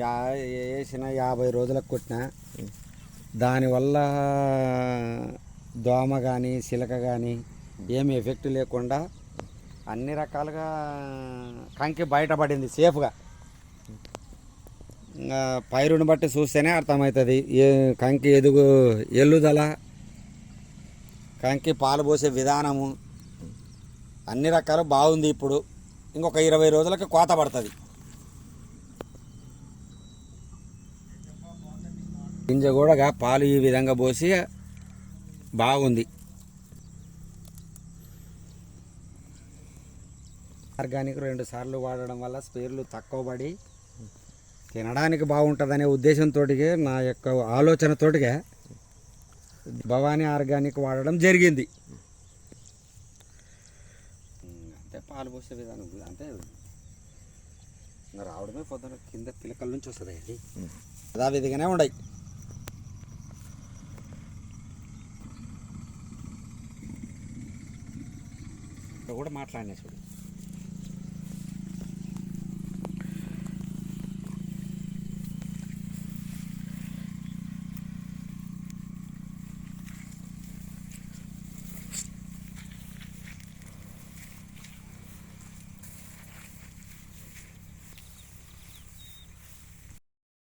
Yeah వేసిన యాభై రోజులకు కొట్టిన. దానివల్ల దోమ కానీ సిలక కానీ ఏమి ఎఫెక్ట్ లేకుండా అన్ని రకాలుగా కంకి బయటపడింది సేఫ్గా. ఇంకా పైరుని బట్టి చూస్తేనే అర్థమవుతుంది. ఏ కంకి ఎదుగు ఎల్లుదల కంకి పాలు పోసే విధానము అన్ని రకాలు బాగుంది ఇప్పుడు. ఇంకొక ఇరవై రోజులకు కోత పడుతుంది. గింజ కూడా పాలు ఈ విధంగా పోసి బాగుంది. ఆర్గానిక్ రెండు సార్లు వాడడం వల్ల స్పేర్లు తక్కువ పడి తినడానికి బాగుంటుందనే ఉద్దేశంతో నా యొక్క ఆలోచనతోటిగా భవానీ ఆర్గానిక్ వాడడం జరిగింది. అంటే పాలు పోసే విధానం అంటే రావడమే పొద్దున కింద పిలకల నుంచి వస్తుంది అది యథావిధిగానే ఉండయి. ఇక్కడ కూడా మాట్లాడినా చూడు.